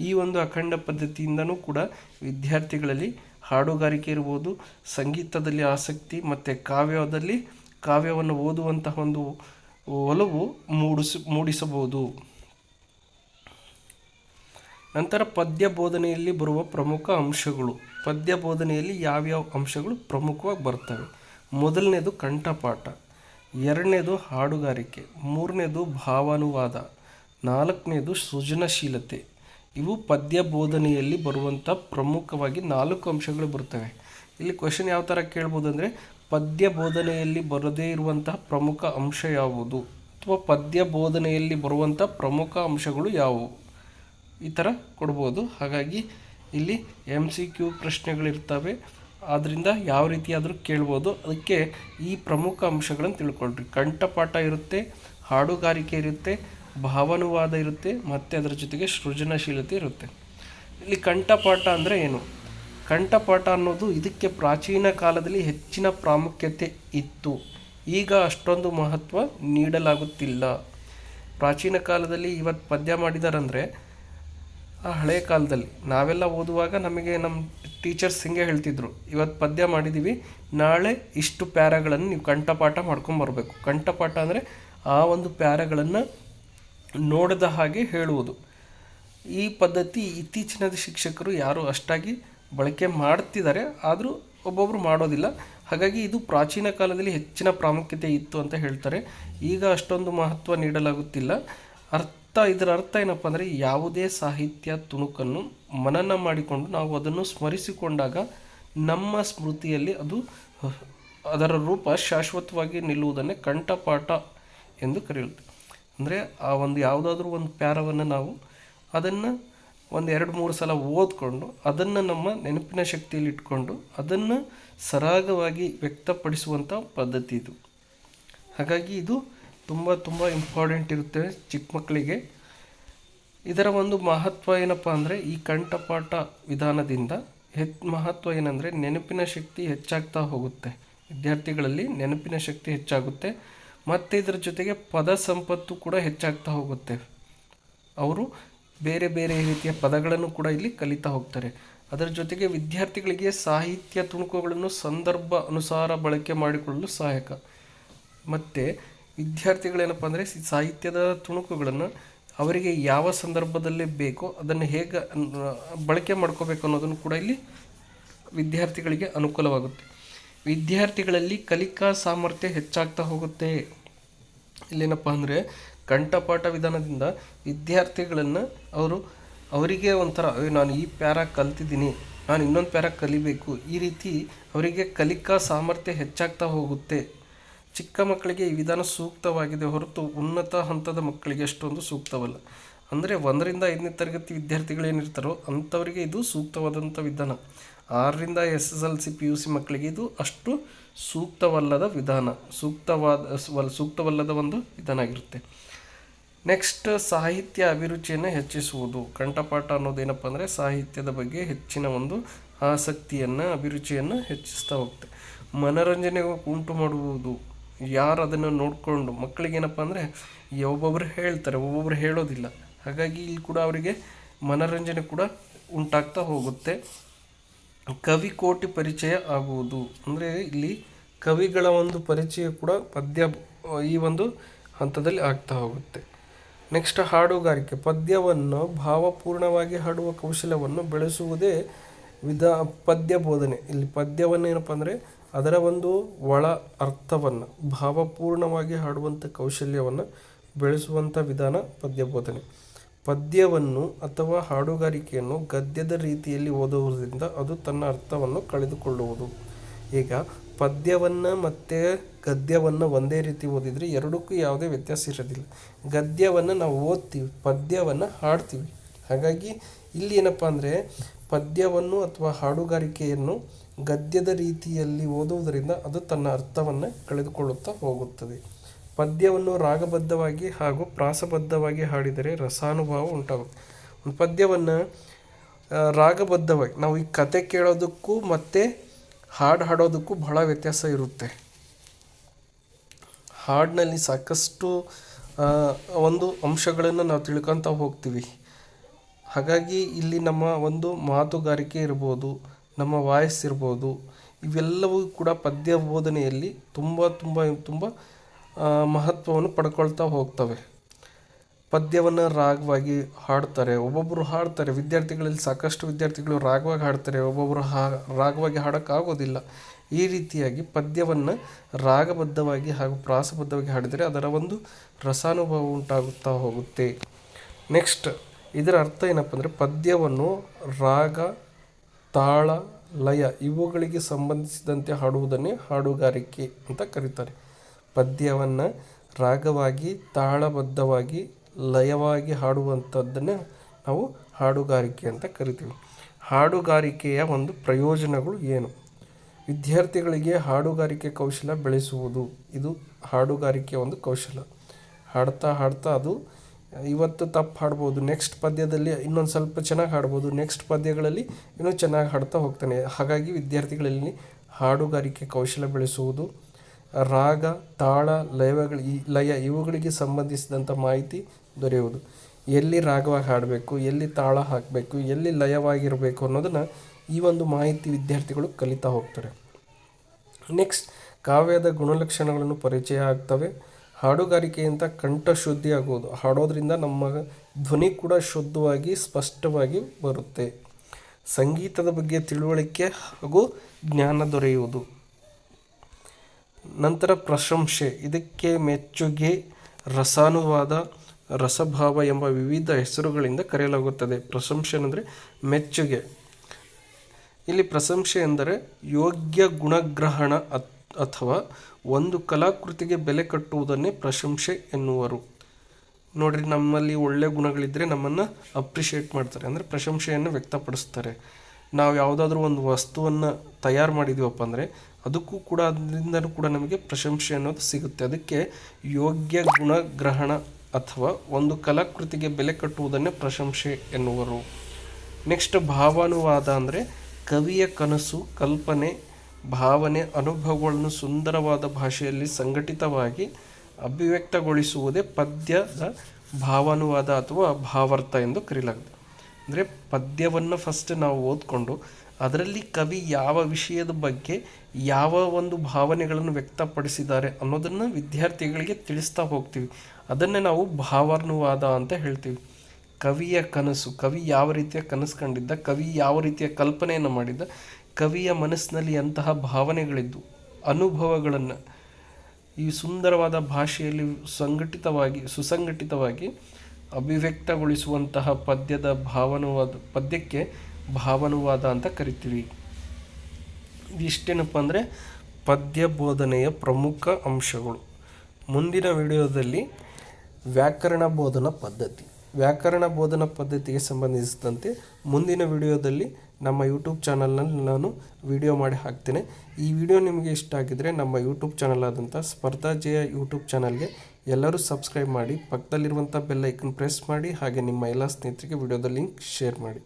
S1: ಈ ಒಂದು ಅಖಂಡ ಪದ್ಧತಿಯಿಂದನೂ ಕೂಡ ವಿದ್ಯಾರ್ಥಿಗಳಲ್ಲಿ ಹಾಡುಗಾರಿಕೆ ಇರ್ಬೋದು, ಸಂಗೀತದಲ್ಲಿ ಆಸಕ್ತಿ ಮತ್ತು ಕಾವ್ಯದಲ್ಲಿ ಕಾವ್ಯವನ್ನು ಓದುವಂತಹ ಒಂದು ಒಲವು ಮೂಡಿಸ, ಮೂಡಿಸಬಹುದು. ನಂತರ ಪದ್ಯ ಬೋಧನೆಯಲ್ಲಿ ಬರುವ ಪ್ರಮುಖ ಅಂಶಗಳು. ಪದ್ಯ ಬೋಧನೆಯಲ್ಲಿ ಯಾವ್ಯಾವ ಅಂಶಗಳು ಪ್ರಮುಖವಾಗಿ ಬರ್ತವೆ? ಮೊದಲನೇದು ಕಂಠಪಾಠ, ಎರಡನೇದು ಹಾಡುಗಾರಿಕೆ, ಮೂರನೇದು ಭಾವಾನುವಾದ, ನಾಲ್ಕನೇದು ಸೃಜನಶೀಲತೆ ಇವು ಪದ್ಯ ಬೋಧನೆಯಲ್ಲಿ ಬರುವಂಥ ಪ್ರಮುಖವಾಗಿ ನಾಲ್ಕು ಅಂಶಗಳು ಬರ್ತವೆ ಇಲ್ಲಿ ಕ್ವಶನ್ ಯಾವ ಥರ ಕೇಳ್ಬೋದು ಅಂದರೆ ಪದ್ಯ ಬೋಧನೆಯಲ್ಲಿ ಬರದೇ ಇರುವಂತಹ ಪ್ರಮುಖ ಅಂಶ ಯಾವುದು? ಅಥವಾ ಪದ್ಯ ಬೋಧನೆಯಲ್ಲಿ ಬರುವಂಥ ಪ್ರಮುಖ ಅಂಶಗಳು ಯಾವುವು? ಈ ಥರ ಕೊಡ್ಬೋದು. ಹಾಗಾಗಿ ಇಲ್ಲಿ ಎಂ ಸಿ ಕ್ಯೂ ಪ್ರಶ್ನೆಗಳಿರ್ತವೆ. ಆದ್ದರಿಂದ ಯಾವ ರೀತಿಯಾದರೂ ಕೇಳ್ಬೋದು. ಅದಕ್ಕೆ ಈ ಪ್ರಮುಖ ಅಂಶಗಳನ್ನು ತಿಳ್ಕೊಳ್ರಿ. ಕಂಠಪಾಠ ಇರುತ್ತೆ, ಹಾಡುಗಾರಿಕೆ ಇರುತ್ತೆ ಭಾವಾನುವಾದ ಇರುತ್ತೆ, ಮತ್ತು ಅದರ ಜೊತೆಗೆ ಸೃಜನಶೀಲತೆ ಇರುತ್ತೆ. ಇಲ್ಲಿ ಕಂಠಪಾಠ ಅಂದರೆ ಏನು? ಕಂಠಪಾಠ ಅನ್ನೋದು ಇದಕ್ಕೆ ಪ್ರಾಚೀನ ಕಾಲದಲ್ಲಿ ಹೆಚ್ಚಿನ ಪ್ರಾಮುಖ್ಯತೆ ಇತ್ತು. ಈಗ ಅಷ್ಟೊಂದು ಮಹತ್ವ ನೀಡಲಾಗುತ್ತಿಲ್ಲ. ಪ್ರಾಚೀನ ಕಾಲದಲ್ಲಿ ಇವತ್ತು ಪದ್ಯ ಮಾಡಿದಾರಂದರೆ, ಆ ಹಳೆಯ ಕಾಲದಲ್ಲಿ. ನಾವೆಲ್ಲ ಓದುವಾಗ ನಮಗೆ ನಮ್ಮ ಟೀಚರ್ಸ್ ಹಿಂಗೆ ಹೇಳ್ತಿದ್ರು ಇವತ್ತು ಪದ್ಯ ಮಾಡಿದ್ದೀವಿ ನಾಳೆ ಇಷ್ಟು ಪ್ಯಾರಗಳನ್ನು ನೀವು ಕಂಠಪಾಠ ಮಾಡ್ಕೊಂಬರ್ಬೇಕು. ಕಂಠಪಾಠ ಅಂದರೆ ಆ ಒಂದು ಪ್ಯಾರಾಗಳನ್ನು ನೋಡಿದ ಹಾಗೆ ಹೇಳುವುದು. ಈ ಪದ್ಧತಿ ಇತ್ತೀಚಿನ ಶಿಕ್ಷಕರು ಯಾರು ಅಷ್ಟಾಗಿ ಬಳಕೆ ಮಾಡ್ತಿದ್ದಾರೆ, ಆದರೂ ಒಬ್ಬೊಬ್ಬರು ಮಾಡೋದಿಲ್ಲ. ಹಾಗಾಗಿ ಇದು ಪ್ರಾಚೀನ ಕಾಲದಲ್ಲಿ ಹೆಚ್ಚಿನ ಪ್ರಾಮುಖ್ಯತೆ ಇತ್ತು ಅಂತ ಹೇಳ್ತಾರೆ. ಈಗ ಅಷ್ಟೊಂದು ಮಹತ್ವ ನೀಡಲಾಗುತ್ತಿಲ್ಲ. ಅರ್ಥ, ಇದರ ಅರ್ಥ ಏನಪ್ಪ ಅಂದರೆ ಯಾವುದೇ ಸಾಹಿತ್ಯ ತುಣುಕನ್ನು ಮನನ ಮಾಡಿಕೊಂಡು ನಾವು ಅದನ್ನು ಸ್ಮರಿಸಿಕೊಂಡಾಗ ನಮ್ಮ ಸ್ಮೃತಿಯಲ್ಲಿ ಅದು ಅದರ ರೂಪ ಶಾಶ್ವತವಾಗಿ ನಿಲ್ಲುವುದನ್ನೇ ಕಂಠಪಾಠ ಎಂದು ಕರೆಯುತ್ತೆ. ಅಂದರೆ ಆ ಒಂದು ಯಾವುದಾದ್ರೂ ಒಂದು ಪ್ಯಾರವನ್ನು ನಾವು ಅದನ್ನು ಒಂದು ಎರಡು ಮೂರು ಸಲ ಓದ್ಕೊಂಡು ಅದನ್ನು ನಮ್ಮ ನೆನಪಿನ ಶಕ್ತಿಯಲ್ಲಿ ಇಟ್ಕೊಂಡು ಅದನ್ನು ಸರಾಗವಾಗಿ ವ್ಯಕ್ತಪಡಿಸುವಂಥ ಪದ್ಧತಿ ಇದು. ಹಾಗಾಗಿ ಇದು ತುಂಬ ತುಂಬ ಇಂಪಾರ್ಟೆಂಟ್ ಇರುತ್ತೆ ಚಿಕ್ಕ ಮಕ್ಕಳಿಗೆ. ಇದರ ಒಂದು ಮಹತ್ವ ಏನಪ್ಪ ಅಂದರೆ ಈ ಕಂಠಪಾಠ ವಿಧಾನದಿಂದ ಹೆಚ್ ಮಹತ್ವ ಏನಂದರೆ ನೆನಪಿನ ಶಕ್ತಿ ಹೆಚ್ಚಾಗ್ತಾ ಹೋಗುತ್ತೆ. ವಿದ್ಯಾರ್ಥಿಗಳಲ್ಲಿ ನೆನಪಿನ ಶಕ್ತಿ ಹೆಚ್ಚಾಗುತ್ತೆ. ಮತ್ತು ಇದರ ಜೊತೆಗೆ ಪದ ಸಂಪತ್ತು ಕೂಡ ಹೆಚ್ಚಾಗ್ತಾ ಹೋಗುತ್ತೆ. ಅವರು ಬೇರೆ ಬೇರೆ ರೀತಿಯ ಪದಗಳನ್ನು ಕೂಡ ಇಲ್ಲಿ ಕಲಿತಾ ಹೋಗ್ತಾರೆ. ಅದರ ಜೊತೆಗೆ ವಿದ್ಯಾರ್ಥಿಗಳಿಗೆ ಸಾಹಿತ್ಯ ತುಣುಕುಗಳನ್ನು ಸಂದರ್ಭ ಅನುಸಾರ ಬಳಕೆ ಮಾಡಿಕೊಳ್ಳಲು ಸಹಾಯಕ. ಮತ್ತು ವಿದ್ಯಾರ್ಥಿಗಳೇನಪ್ಪ ಅಂದರೆ ಸಾಹಿತ್ಯದ ತುಣುಕುಗಳನ್ನು ಅವರಿಗೆ ಯಾವ ಸಂದರ್ಭದಲ್ಲಿ ಬೇಕೋ ಅದನ್ನು ಹೇಗೆ ಬಳಕೆ ಮಾಡ್ಕೋಬೇಕು ಅನ್ನೋದನ್ನು ಕೂಡ ಇಲ್ಲಿ ವಿದ್ಯಾರ್ಥಿಗಳಿಗೆ ಅನುಕೂಲವಾಗುತ್ತೆ. ವಿದ್ಯಾರ್ಥಿಗಳಲ್ಲಿ ಕಲಿಕಾ ಸಾಮರ್ಥ್ಯ ಹೆಚ್ಚಾಗ್ತಾ ಹೋಗುತ್ತೆ. ಇಲ್ಲೇನಪ್ಪ ಅಂದರೆ ಕಂಠಪಾಠ ವಿಧಾನದಿಂದ ವಿದ್ಯಾರ್ಥಿಗಳನ್ನು ಅವರು ಅವರಿಗೆ ಒಂಥರ ನಾನು ಈ ಪ್ಯಾರ ಕಲ್ತಿದ್ದೀನಿ, ನಾನು ಇನ್ನೊಂದು ಪ್ಯಾರ ಕಲಿಬೇಕು. ಈ ರೀತಿ ಅವರಿಗೆ ಕಲಿಕಾ ಸಾಮರ್ಥ್ಯ ಹೆಚ್ಚಾಗ್ತಾ ಹೋಗುತ್ತೆ. ಚಿಕ್ಕ ಮಕ್ಕಳಿಗೆ ಈ ವಿಧಾನ ಸೂಕ್ತವಾಗಿದೆ ಹೊರತು ಉನ್ನತ ಹಂತದ ಮಕ್ಕಳಿಗೆ ಅಷ್ಟೊಂದು ಸೂಕ್ತವಲ್ಲ. ಅಂದರೆ ಒಂದರಿಂದ ಐದನೇ ತರಗತಿ ವಿದ್ಯಾರ್ಥಿಗಳು ಏನಿರ್ತಾರೋ ಅಂಥವರಿಗೆ ಇದು ಸೂಕ್ತವಾದಂಥ ವಿಧಾನ. ಆರರಿಂದ S S L C P U C ಮಕ್ಕಳಿಗೆ ಇದು ಅಷ್ಟು ಸೂಕ್ತವಲ್ಲದ ವಿಧಾನ. ಸೂಕ್ತವಾದ ಸೂಕ್ತವಲ್ಲದ ಒಂದು ವಿಧಾನ ಆಗಿರುತ್ತೆ. ನೆಕ್ಸ್ಟ್, ಸಾಹಿತ್ಯ ಅಭಿರುಚಿಯನ್ನು ಹೆಚ್ಚಿಸುವುದು. ಕಂಠಪಾಠ ಅನ್ನೋದೇನಪ್ಪ ಅಂದರೆ ಸಾಹಿತ್ಯದ ಬಗ್ಗೆ ಹೆಚ್ಚಿನ ಒಂದು ಆಸಕ್ತಿಯನ್ನು, ಅಭಿರುಚಿಯನ್ನು ಹೆಚ್ಚಿಸ್ತಾ ಹೋಗುತ್ತೆ. ಮನೋರಂಜನೆ ಉಂಟು ಮಾಡುವುದು. ಯಾರು ಅದನ್ನು ನೋಡಿಕೊಂಡು ಮಕ್ಕಳಿಗೇನಪ್ಪ ಅಂದರೆ ಒಬ್ಬೊಬ್ಬರು ಹೇಳ್ತಾರೆ ಒಬ್ಬೊಬ್ಬರು ಹೇಳೋದಿಲ್ಲ. ಹಾಗಾಗಿ ಇಲ್ಲಿ ಕೂಡ ಅವರಿಗೆ ಮನೋರಂಜನೆ ಕೂಡ ಉಂಟಾಗ್ತಾ ಹೋಗುತ್ತೆ. ಕವಿಕೋಟಿ ಪರಿಚಯ ಆಗುವುದು. ಅಂದರೆ ಇಲ್ಲಿ ಕವಿಗಳ ಒಂದು ಪರಿಚಯ ಕೂಡ ಪದ್ಯ, ಈ ಒಂದು ಹಂತದಲ್ಲಿ ಆಗ್ತಾ ಹೋಗುತ್ತೆ. ನೆಕ್ಸ್ಟ್ ಹಾಡುಗಾರಿಕೆ. ಪದ್ಯವನ್ನು ಭಾವಪೂರ್ಣವಾಗಿ ಹಾಡುವ ಕೌಶಲ್ಯವನ್ನು ಬೆಳೆಸುವುದೇ ವಿಧ, ಪದ್ಯ ಬೋಧನೆ. ಇಲ್ಲಿ ಪದ್ಯವನ್ನು ಏನಪ್ಪ ಅಂದರೆ ಅದರ ಒಂದು ಒಳ ಅರ್ಥವನ್ನು, ಭಾವಪೂರ್ಣವಾಗಿ ಹಾಡುವಂಥ ಕೌಶಲ್ಯವನ್ನು ಬೆಳೆಸುವಂಥ ವಿಧಾನ ಪದ್ಯ ಬೋಧನೆ. ಪದ್ಯವನ್ನು ಅಥವಾ ಹಾಡುಗಾರಿಕೆಯನ್ನು ಗದ್ಯದ ರೀತಿಯಲ್ಲಿ ಓದುವುದರಿಂದ ಅದು ತನ್ನ ಅರ್ಥವನ್ನು ಕಳೆದುಕೊಳ್ಳುವುದು. ಈಗ, ಪದ್ಯವನ್ನು ಮತ್ತು ಗದ್ಯವನ್ನು ಒಂದೇ ರೀತಿ ಓದಿದರೆ ಎರಡಕ್ಕೂ ಯಾವುದೇ ವ್ಯತ್ಯಾಸ ಇರೋದಿಲ್ಲ. ಗದ್ಯವನ್ನು ನಾವು ಓದ್ತೀವಿ, ಪದ್ಯವನ್ನು ಹಾಡ್ತೀವಿ. ಹಾಗಾಗಿ ಇಲ್ಲಿ ಏನಪ್ಪ ಅಂದರೆ, ಪದ್ಯವನ್ನು ಅಥವಾ ಹಾಡುಗಾರಿಕೆಯನ್ನು ಗದ್ಯದ ರೀತಿಯಲ್ಲಿ ಓದುವುದರಿಂದ ಅದು ತನ್ನ ಅರ್ಥವನ್ನು ಕಳೆದುಕೊಳ್ಳುತ್ತಾ ಹೋಗುತ್ತದೆ. ಪದ್ಯವನ್ನು ರಾಗಬದ್ಧವಾಗಿ ಹಾಗೂ ಪ್ರಾಸಬದ್ಧವಾಗಿ ಹಾಡಿದರೆ ರಸಾನುಭವ ಉಂಟಾಗುತ್ತೆ ಒಂದು ಪದ್ಯವನ್ನು ರಾಗಬದ್ಧವಾಗಿ, ನಾವು ಈ ಕತೆ ಕೇಳೋದಕ್ಕೂ ಮತ್ತು ಹಾಡು ಹಾಡೋದಕ್ಕೂ ಬಹಳ ವ್ಯತ್ಯಾಸ ಇರುತ್ತೆ. ಹಾಡಿನಲ್ಲಿ ಸಾಕಷ್ಟು ಒಂದು ಅಂಶಗಳನ್ನು ನಾವು ತಿಳ್ಕೊತಾ ಹೋಗ್ತೀವಿ. ಹಾಗಾಗಿ ಇಲ್ಲಿ ನಮ್ಮ ಒಂದು ಮಾತುಗಾರಿಕೆ ಇರ್ಬೋದು, ನಮ್ಮ ವಾಯ್ಸ್ ಇರ್ಬೋದು, ಇವೆಲ್ಲವೂ ಕೂಡ ಪದ್ಯ ಬೋಧನೆಯಲ್ಲಿ ತುಂಬ ತುಂಬ ತುಂಬ ಮಹತ್ವವನ್ನು ಪಡ್ಕೊಳ್ತಾ ಹೋಗ್ತವೆ. ಪದ್ಯವನ್ನು ರಾಗವಾಗಿ ಹಾಡ್ತಾರೆ ಒಬ್ಬೊಬ್ಬರು ಹಾಡ್ತಾರೆ. ವಿದ್ಯಾರ್ಥಿಗಳಲ್ಲಿ ಸಾಕಷ್ಟು ವಿದ್ಯಾರ್ಥಿಗಳು ರಾಗವಾಗಿ ಹಾಡ್ತಾರೆ ಒಬ್ಬೊಬ್ಬರು ಹಾ, ರಾಗವಾಗಿ ಹಾಡೋಕ್ಕಾಗೋದಿಲ್ಲ. ಈ ರೀತಿಯಾಗಿ ಪದ್ಯವನ್ನು ರಾಗಬದ್ಧವಾಗಿ ಹಾಗೂ ಪ್ರಾಸಬದ್ಧವಾಗಿ ಹಾಡಿದರೆ ಅದರ ಒಂದು ರಸಾನುಭವ ಉಂಟಾಗುತ್ತಾ ಹೋಗುತ್ತೆ. ನೆಕ್ಸ್ಟ್, ಇದರ ಅರ್ಥ ಏನಪ್ಪ ಅಂದರೆ ಪದ್ಯವನ್ನು ರಾಗ, ತಾಳ, ಲಯ ಇವುಗಳಿಗೆ ಸಂಬಂಧಿಸಿದಂತೆ ಹಾಡುವುದನ್ನೇ ಹಾಡುಗಾರಿಕೆ ಅಂತ ಕರೀತಾರೆ. ಪದ್ಯವನ್ನು ರಾಗವಾಗಿ, ತಾಳಬದ್ಧವಾಗಿ, ಲಯವಾಗಿ ಹಾಡುವಂಥದ್ದನ್ನು ನಾವು ಹಾಡುಗಾರಿಕೆ ಅಂತ ಕರಿತೀವಿ. ಹಾಡುಗಾರಿಕೆಯ ಒಂದು ಪ್ರಯೋಜನಗಳು ಏನು? ವಿದ್ಯಾರ್ಥಿಗಳಿಗೆ ಹಾಡುಗಾರಿಕೆ ಕೌಶಲ ಬೆಳೆಸುವುದು. ಇದು ಹಾಡುಗಾರಿಕೆಯ ಒಂದು ಕೌಶಲ. ಹಾಡ್ತಾ ಹಾಡ್ತಾ ಅದು ಇವತ್ತು ತಪ್ಪು ಹಾಡ್ಬೋದು, ನೆಕ್ಸ್ಟ್ ಪದ್ಯದಲ್ಲಿ ಇನ್ನೊಂದು ಸ್ವಲ್ಪ ಚೆನ್ನಾಗಿ ಹಾಡ್ಬೋದು, ನೆಕ್ಸ್ಟ್ ಪದ್ಯಗಳಲ್ಲಿ ಇನ್ನೂ ಚೆನ್ನಾಗಿ ಹಾಡ್ತಾ ಹೋಗ್ತಾನೆ. ಹಾಗಾಗಿ ವಿದ್ಯಾರ್ಥಿಗಳಲ್ಲಿ ಹಾಡುಗಾರಿಕೆ ಕೌಶಲ ಬೆಳೆಸುವುದು ರಾಗ, ತಾಳ, ಲಯಗಳು, ಈ ಲಯ ಇವುಗಳಿಗೆ ಸಂಬಂಧಿಸಿದಂಥ ಮಾಹಿತಿ ದೊರೆಯುವುದು. ಎಲ್ಲಿ ರಾಗವಾಗಿ ಹಾಡಬೇಕು, ಎಲ್ಲಿ ತಾಳ ಹಾಕಬೇಕು, ಎಲ್ಲಿ ಲಯವಾಗಿರಬೇಕು ಅನ್ನೋದನ್ನು ಈ ಒಂದು ಮಾಹಿತಿ ವಿದ್ಯಾರ್ಥಿಗಳು ಕಲಿತಾ ಹೋಗ್ತಾರೆ. ನೆಕ್ಸ್ಟ್, ಕಾವ್ಯದ ಗುಣಲಕ್ಷಣಗಳನ್ನು ಪರಿಚಯ ಆಗ್ತವೆ. ಹಾಡುಗಾರಿಕೆಯಿಂದ ಕಂಠ ಶುದ್ಧಿ ಆಗುವುದು. ಹಾಡೋದ್ರಿಂದ ನಮ್ಮ ಧ್ವನಿ ಕೂಡ ಶುದ್ಧವಾಗಿ, ಸ್ಪಷ್ಟವಾಗಿ ಬರುತ್ತೆ. ಸಂಗೀತದ ಬಗ್ಗೆ ತಿಳುವಳಿಕೆ ಹಾಗೂ ಜ್ಞಾನ ದೊರೆಯುವುದು. ನಂತರ ಪ್ರಶಂಸೆ. ಇದಕ್ಕೆ ಮೆಚ್ಚುಗೆ, ರಸಾನುವಾದ, ರಸಭಾವ ಎಂಬ ವಿವಿಧ ಹೆಸರುಗಳಿಂದ ಕರೆಯಲಾಗುತ್ತದೆ. ಪ್ರಶಂಸೆ ಅಂದರೆ ಮೆಚ್ಚುಗೆ. ಇಲ್ಲಿ ಪ್ರಶಂಸೆ ಎಂದರೆ ಯೋಗ್ಯ ಗುಣಗ್ರಹಣ ಅಥವಾ ಒಂದು ಕಲಾಕೃತಿಗೆ ಬೆಲೆ ಕಟ್ಟುವುದನ್ನೇ ಪ್ರಶಂಸೆ ಎನ್ನುವರು. ನೋಡಿರಿ, ನಮ್ಮಲ್ಲಿ ಒಳ್ಳೆ ಗುಣಗಳಿದ್ದರೆ ನಮ್ಮನ್ನು ಅಪ್ರಿಷಿಯೇಟ್ ಮಾಡ್ತಾರೆ. ಅಂದರೆ ಪ್ರಶಂಸೆಯನ್ನು ವ್ಯಕ್ತಪಡಿಸ್ತಾರೆ. ನಾವು ಯಾವುದಾದ್ರೂ ಒಂದು ವಸ್ತುವನ್ನು ತಯಾರು ಮಾಡಿದ್ದೀವಪ್ಪ ಅಂದರೆ ಅದಕ್ಕೂ ಕೂಡ ಅದರಿಂದಲೂ ಕೂಡ ನಮಗೆ ಪ್ರಶಂಸೆ ಅನ್ನೋದು ಸಿಗುತ್ತೆ. ಅದಕ್ಕೆ ಯೋಗ್ಯ ಗುಣಗ್ರಹಣ ಅಥವಾ ಒಂದು ಕಲಾಕೃತಿಗೆ ಬೆಲೆ ಕಟ್ಟುವುದನ್ನೇ ಪ್ರಶಂಸೆ ಎನ್ನುವರು. ನೆಕ್ಸ್ಟ್ ಭಾವಾನುವಾದ ಅಂದರೆ ಕವಿಯ ಕನಸು, ಕಲ್ಪನೆ, ಭಾವನೆ, ಅನುಭವಗಳನ್ನು ಸುಂದರವಾದ ಭಾಷೆಯಲ್ಲಿ ಸಂಘಟಿತವಾಗಿ ಅಭಿವ್ಯಕ್ತಗೊಳಿಸುವುದೇ ಪದ್ಯದ ಭಾವಾನುವಾದ ಅಥವಾ ಭಾವಾರ್ಥ ಎಂದು ಕರೆಯಲಾಗುತ್ತೆ ಅಂದರೆ ಪದ್ಯವನ್ನು ಫಸ್ಟ್ ನಾವು ಓದ್ಕೊಂಡು ಅದರಲ್ಲಿ ಕವಿ ಯಾವ ವಿಷಯದ ಬಗ್ಗೆ ಯಾವ ಒಂದು ಭಾವನೆಗಳನ್ನು ವ್ಯಕ್ತಪಡಿಸಿದ್ದಾರೆ ಅನ್ನೋದನ್ನು ವಿದ್ಯಾರ್ಥಿಗಳಿಗೆ ತಿಳಿಸ್ತಾ ಹೋಗ್ತೀವಿ. ಅದನ್ನೇ ನಾವು ಭಾವಾನುವಾದ ಅಂತ ಹೇಳ್ತೀವಿ. ಕವಿಯ ಕನಸು, ಕವಿ ಯಾವ ರೀತಿಯ ಕನಸು ಕಂಡಿದ್ದ, ಕವಿ ಯಾವ ರೀತಿಯ ಕಲ್ಪನೆಯನ್ನು ಮಾಡಿದ್ದ, ಕವಿಯ ಮನಸ್ಸಿನಲ್ಲಿ ಎಂತಹ ಭಾವನೆಗಳಿದ್ದು, ಅನುಭವಗಳನ್ನು ಈ ಸುಂದರವಾದ ಭಾಷೆಯಲ್ಲಿ ಸಂಘಟಿತವಾಗಿ, ಸುಸಂಘಟಿತವಾಗಿ ಅಭಿವ್ಯಕ್ತಗೊಳಿಸುವಂತಹ ಪದ್ಯದ ಭಾವನವಾದ ಪದ್ಯಕ್ಕೆ ಭಾವನುವಾದ ಅಂತ ಕರಿತೀವಿ. ಇದಿಷ್ಟೇನಪ್ಪ ಅಂದರೆ ಪದ್ಯ ಬೋಧನೆಯ ಪ್ರಮುಖ ಅಂಶಗಳು. ಮುಂದಿನ ವಿಡಿಯೋದಲ್ಲಿ ವ್ಯಾಕರಣ ಬೋಧನಾ ಪದ್ಧತಿ. ವ್ಯಾಕರಣ ಬೋಧನಾ ಪದ್ಧತಿಗೆ ಸಂಬಂಧಿಸಿದಂತೆ ಮುಂದಿನ ವಿಡಿಯೋದಲ್ಲಿ ನಮ್ಮ ಯೂಟ್ಯೂಬ್ ಚಾನಲ್ನಲ್ಲಿ ನಾನು ವಿಡಿಯೋ ಮಾಡಿ ಹಾಕ್ತೇನೆ. ಈ ವಿಡಿಯೋ ನಿಮಗೆ ಇಷ್ಟ ಆಗಿದ್ದರೆ ನಮ್ಮ ಯೂಟ್ಯೂಬ್ ಚಾನಲ್ ಆದಂಥ ಸ್ಪರ್ಧಾ ಜಯ ಯೂಟ್ಯೂಬ್ ಚಾನಲ್ಗೆ ಎಲ್ಲರೂ ಸಬ್ಸ್ಕ್ರೈಬ್ ಮಾಡಿ, ಪಕ್ಕದಲ್ಲಿರುವಂಥ ಬೆಲ್ ಐಕನ್ ಪ್ರೆಸ್ ಮಾಡಿ, ಹಾಗೆ ನಿಮ್ಮ ಎಲ್ಲ ಸ್ನೇಹಿತರಿಗೆ ವಿಡಿಯೋದ ಲಿಂಕ್ ಶೇರ್ ಮಾಡಿ.